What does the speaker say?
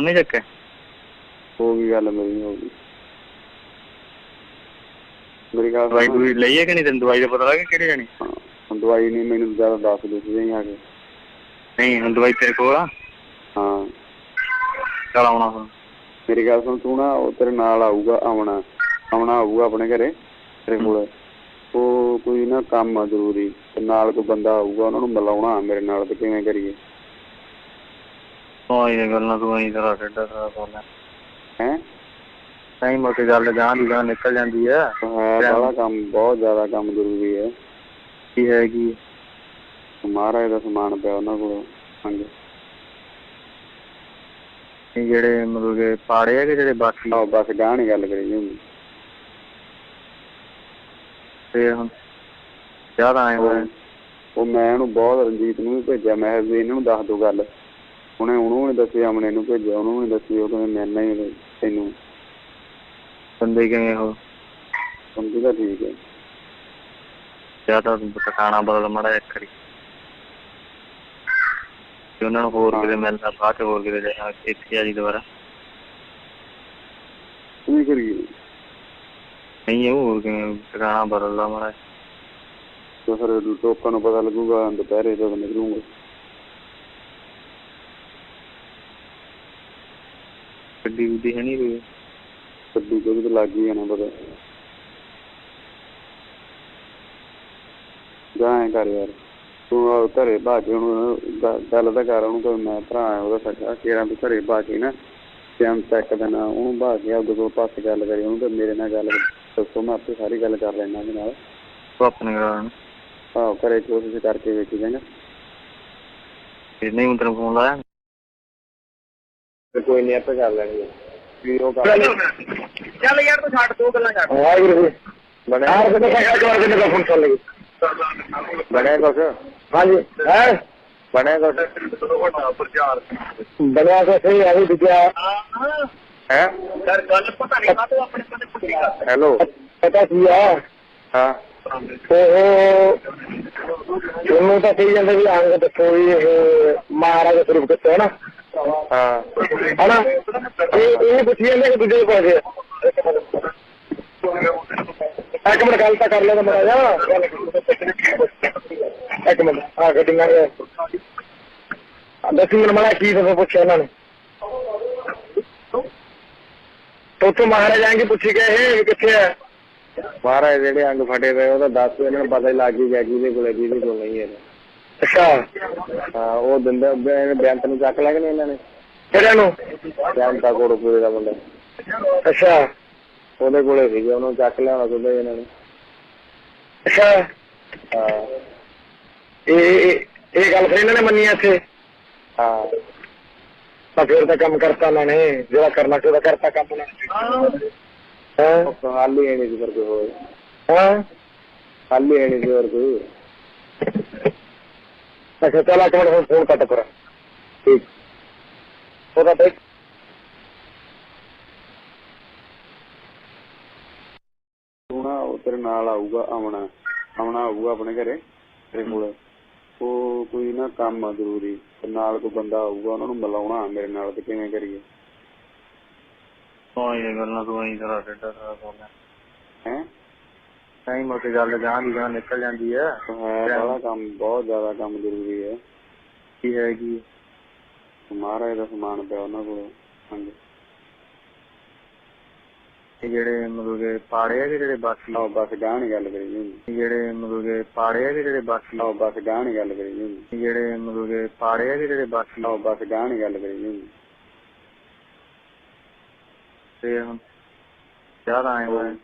ਉਹਨੇ ਚੱਕਿਆ ਹੋ ਗਈ ਗੱਲ ਮੇਰੀ ਹੋ ਗਈ। ਮੇਰੀ ਗੱਲ ਦਵਾਈ। ਦੂਈ ਲਈ ਹੈ ਕਿ ਨਹੀਂ ਤੈਨੂੰ? ਦਵਾਈ ਦਾ ਪਤਾ ਲੱਗਾ ਕਿਹੜੀ ਜਾਣੀ ਦਵਾਈ ਨਹੀਂ ਮੈਨੂੰ ਜ਼ਿਆਦਾ ਦੱਸ ਦੇ ਸੀ ਆ ਕੇ। ਨਹੀਂ ਹੁਣ ਦਵਾਈ ਤੇਰੇ ਕੋਲ ਆ। ਹਾਂ। ਚੱਲ ਆਉਣਾ ਹੁਣ। ਮੇਰੀ ਗੱਲ ਸੁਣ ਤੂੰ ਨਾ ਉਹ ਤੇਰੇ ਨਾਲ ਆਊਗਾ ਆਉਣਾ। ਆਉਣਾ ਆਊਗਾ ਆਪਣੇ ਘਰੇ ਤੇਰੇ ਕੋਲ। ਉਹ ਕੋਈ ਨਾ ਕੰਮ ਆ ਜ਼ਰੂਰੀ। ਤੇ ਨਾਲ ਕੋਈ ਬੰਦਾ ਆਊਗਾ ਉਹਨਾਂ ਨੂੰ ਮਿਲਾਉਣਾ ਮੇਰੇ ਨਾਲ ਤੇ ਕਿਵੇਂ ਕਰੀਏ? ਉਹ ਇਹ ਗੱਲਾਂ ਤੂੰ ਆਈ ਤੇਰਾ ਡੱਡਾ ਤੇਰਾ ਬੋਲਣਾ ਹੈ? ਨਹੀਂ ਮੁੜ ਕੇ ਗੱਲ ਗਾਂ ਦੀ ਗਾਂ ਨਿਕਲ ਜਾਂਦੀ ਆ ਹੈ ਬੜਾ ਕੰਮ ਬਹੁਤ ਜ਼ਿਆਦਾ ਕੰਮ ਜ਼ਰੂਰੀ ਹੈ ਕੀ ਹੈ ਕੀ? ਮਹਾਰਾਜ ਦਾ ਸਮਾਨ ਪਿਆ ਉਹਨਾਂ ਕੋਲ ਹਾਂਜੀ। ਇਹ ਜਿਹੜੇ ਮਤਲਬ ਕਿ ਪਾੜੇ ਆ ਕਿ ਜਿਹੜੇ ਬਾਕੀ? ਆਹ ਬਸ ਗਾਹ ਨੀ ਗੱਲ ਕਰੀ ਜੀ ਤੇ ਹੁਣ ਜ਼ਿਆਦਾ ਆਏ ਹੋਏ ਉਹ ਮੈਂ ਉਹਨੂੰ ਬਹੁਤ ਰਣਜੀਤ ਨੂੰ ਵੀ ਭੇਜਿਆ ਮੈਂ ਵੀ ਇਹਨਾਂ ਨੂੰ ਦੱਸ ਦੋ ਗੱਲ। ਉਹਨੇ ਉਹਨੂੰ ਨਹੀਂ ਦੱਸਿਆ ਅਮਨੇ ਨੂੰ ਭੇਜਿਆ ਉਹਨੂੰ ਨਹੀਂ ਦੱਸੀ ਉਹ ਕਹਿੰਦੇ ਮੈਂ ਨਹੀਂ ਤੈਨੂੰ। ਬੰਦੇ ਕਿਵੇਂ ਹੋ? ਸਮਝੀ ਤਾਂ ਠੀਕ ਹੈ। ਜ਼ਿਆਦਾ ਟਿਕਾਣਾ ਬਦਲ ਮੜਾ ਇੱਕ ਵਾਰੀ ਤੇ ਉਹਨਾਂ ਨੂੰ ਹੋਰ ਕਿਤੇ ਮਿਲਦਾ ਬਾਅਦ ਚ ਹੋਰ ਕਿਤੇ ਜਾਣਾ ਇੱਥੇ ਆ ਜੀ ਦੁਬਾਰਾ। ਕੀ ਕਰੀਏ। ਨਹੀਂ ਉਹ ਹੋਰ ਕਿਵੇਂ ਟਿਕਾਣਾ ਬਦਲਦਾ ਮੜਾ ਤੇ ਫਿਰ ਲੋਕਾਂ ਨੂੰ ਪਤਾ ਲੱਗੂਗਾ ਦੁਪਹਿਰੇ ਜਦੋਂ ਨਿਕਲੂਗਾ। ਗੱਡੀ ਗੁੱਡੀ ਹੈ ਨਹੀਂ ਕੋਈ। ਕੋਈ ਤੇ ਲੱਗ ਹੀ ਜਾਣਾ ਪਤਾ। ਜਾਂ ਕਰ ਯਾਰ ਤੂੰ ਘਰੇ ਬਾਜ ਗ- ਗੱਲ ਤਾਂ ਕਰ ਉਹਨੂੰ ਕਿ ਮੈਂ ਭਰਾ ਉਹਦਾ ਸੱਚਾ ਕਿਹੜਾ ਤੂੰ ਘਰੇ ਬਾ ਕੇ ਨਾ ਟਾਈਮ ਤੱਕ ਦਾ ਨਾ ਉਹਨੂੰ ਬਾ ਕੇ ਆਪਦੇ ਕੋਲ ਪਾਸ ਗੱਲ ਕਰੀ ਉਹਨੂੰ ਤੇ ਮੇਰੇ ਨਾਲ ਗੱਲ ਦੱਸੋ ਮੈਂ ਆਪੇ ਸਾਰੀ ਗੱਲ ਕਰ ਲੈਣਾ ਉਹਦੇ ਨਾਲ। ਤੂੰ ਆਪਣੇ ਘਰ ਆਹ ਘਰੇ ਕੋਸ਼ਿਸ਼ ਕਰਕੇ ਵੇਖੀ ਜਾਏਗਾ। ਤੇ ਨਹੀਂ ਹੁਣ ਤੈਨੂੰ ਫੋਨ ਲਾਇਆ ਤੇ ਕੋਈ ਨਹੀਂ ਆਪੇ ਕਰ ਲੈਣਗੇ। ਵੀ ਉਹ ਕਰ ਚੱਲ ਯਾਰ ਤੂੰ ਛੱਡ ਦੋ ਗੱਲਾਂ ਛੱਡ ਵਾਹਿਗੁਰੂ ਜੀ। ਬਣਿਆ? ਯਾਰ ਕਿਤੇ ਕਹਿਆ ਜਵਾਰ ਕਿਤੇ ਦਾ ਫੋਨ ਚੱਲ ਗਈ। ਬਣਿਆ ਕੁਛ? ਹਾਂਜੀ ਹੈ? ਬਣਿਆ ਕੁਛ? ਬਣਿਆ ਤਾਂ ਸਹੀ ਹੈ ਵੀ ਦੂਜਾ ਹੈ। ਸਰ ਗੱਲ ਪਤਾ ਨਹੀਂ ਕਾ ਤੂੰ ਆਪਣੇ ਕੋਲ ਪੁੱਛੀ ਕਰ ਹੈਲੋ। ਪਤਾ ਕੀ ਆ? ਹਾਂ। ਉਹ ਉਹਨੂੰ ਤਾਂ ਕਹੀ ਜਾਂਦੇ ਵੀ ਅੰਗ ਦੱਸੋ ਵੀ ਇਹ ਮਹਾਰਾਜ ਦਾ ਸਰੂਪ ਕਿੱਥੇ ਹੈ ਨਾ? ਹਾਂ। ਹਨਾ? ਇਹ ਇਹ ਪੁੱਛੀ ਜਾਂਦੇ ਕਿ ਦੂਜੇ ਪਾਸੇ ਹੈ ਇੱਕ ਮਿੰਟ, ਗੱਲ ਤਾਂ ਕਰ ਲੈ ਮਰਾ ਜਾ ਇੱਕ ਮਿੰਟ, ਆ ਗੱਡੀਆਂ ਨੇ ਦਸ ਮਿੰਟ ਮੜਾ ਕੀ ਤੁਹਾਨੂੰ ਪੁੱਛਿਆ ਇਹਨਾਂ ਨੇ। ਤੋਂ ਮਹਾਰਾਜ ਆਏਂਗੇ ਪੁੱਛੀ ਗਏ ਇਹ ਵੀ ਕਿੱਥੇ ਹੈ ਮਹਾਰਾਜ ਜਿਹੜੇ ਅੰਗ ਫਟੇ ਪਏ ਉਹ ਤਾਂ ਦੱਸ ਇਹਨਾਂ ਨੂੰ ਪਤਾ ਹੀ ਲੱਗ ਹੀ ਗਿਆ ਕਿਹਦੇ ਕੋਲੇ ਕਿਹਦੇ ਕੋਲ ਨਹੀਂ ਹੈ। ਅੱਛਾ। ਹਾਂ ਉਹ ਦਿੰਦੇ ਬੇਅੰਤ ਨੂੰ ਚੱਕ ਲਿਆ ਕਿ ਨਹੀਂ ਇਹਨਾਂ ਨੇ। ਕਿਹੜਾ ਨੂੰ? ਬੇਅੰਤਾ ਕੋਲ ਪੂਰੇ ਦਾ ਮੁੰਡਾ। ਅੱਛਾ। ਉਹਦੇ ਕੋਲੇ ਸੀਗੇ ਉਹਨੂੰ ਚੱਕ ਲਿਆਉਣਾ ਚਾਹੁੰਦੇ ਇਹਨਾਂ ਨੇ। ਅੱਛਾ। ਹਾਂ। ਇਹ ਇਹ- ਗੱਲ ਫਿਰ ਇਹਨਾਂ ਨੇ ਮੰਨੀ ਇੱਥੇ? ਹਾਂ। ਤਾਂ ਫਿਰ ਤਾਂ ਕੰਮ ਕਰਤਾ ਉਹਨਾਂ ਨੇ ਜਿਹੜਾ ਕਰਨਾ ਸੀ ਉਹਦਾ ਕਰਤਾ ਕੰਮ ਉਹਨਾਂ ਨੇ। ਹਾਂ? ਹਾਲੀ ਨਹੀਂ ਸੀ ਕੋਈ ਹੋਰ। ਹਾਂ? ਹਾਲੀ ਨਹੀਂ ਸੀ ਹੋਰ ਕੋਈ ਅੱਛਾ ਚੱਲ ਇੱਕ ਮਿੰਟ ਹੁਣ ਫੋਨ ਕੱਟ ਕਰ ਠੀਕ। ਉਹਦਾ ਦੇਖ ਤੂੰ ਨਾ ਉਹ ਤੇਰੇ ਨਾਲ ਆਊਗਾ ਆਉਣਾ ਆਉਣਾ ਆਊਗਾ ਆਪਣੇ ਘਰੇ ਤੇਰੇ ਕੋਲ। ਉਹ ਕੋਈ ਨਾ ਕੰਮ ਆ ਜ਼ਰੂਰੀ ਤੇ ਨਾਲ ਕੋਈ ਬੰਦਾ ਆਊਗਾ ਉਹਨਾਂ ਨੂੰ ਮਿਲਾਉਣਾ ਮੇਰੇ ਨਾਲ ਤੇ ਕਿਵੇਂ ਕਰੀਏ? ਉਹ ਇਹ ਗੱਲਾਂ ਤੂੰ ਆਈ ਤੇਰਾ ਡੱਡਾ ਤੇਰਾ ਬੋਲਣਾ ਹੈ? ਮੁੜ ਕੇ ਗੱਲ ਗਾਂ ਦੀ ਗਾਂ ਨਿਕਲ ਜਾਂਦੀ ਹੈ। ਬੜਾ ਕੰਮ ਬਹੁਤ ਜ਼ਿਆਦਾ ਕੰਮ ਜ਼ਰੂਰੀ ਹੈ। ਕੀ ਹੈ ਕੀ ਮਹਾਰਾਜ ਦਾ ਸਮਾਨ ਪਿਆ ਉਹਨਾਂ ਕੋਲ ਹਾਂਜੀ। ਇਹ ਜਿਹੜੇ ਮਤਲਬ ਕਿ ਪਾੜੇ ਆ ਕਿ ਜਿਹੜੇ ਬਾਕੀ ਆਹ ਬਸ ਨੀ ਗੱਲ ਕਰੀ ਜੀ ਜਿਹੜੇ ਮਤਲਬ ਕਿ ਪਾੜੇ ਆ ਕਿ ਜਿਹੜੇ ਬਾਕੀ ਆਹ ਬਸ ਨੀ ਗੱਲ ਕਰੀ ਜੀ ਜਿਹੜੇ ਮਤਲਬ ਕਿ ਪਾੜੇ ਆ ਕਿ ਜਿਹੜੇ ਬਾਕੀ ਆਹ ਬਸ ਨੀ ਗੱਲ ਕਰੀ ਜੀ ਤੇ ਹੁਣ ਜ਼ਿਆਦਾ ਆਏ ਹੋਏ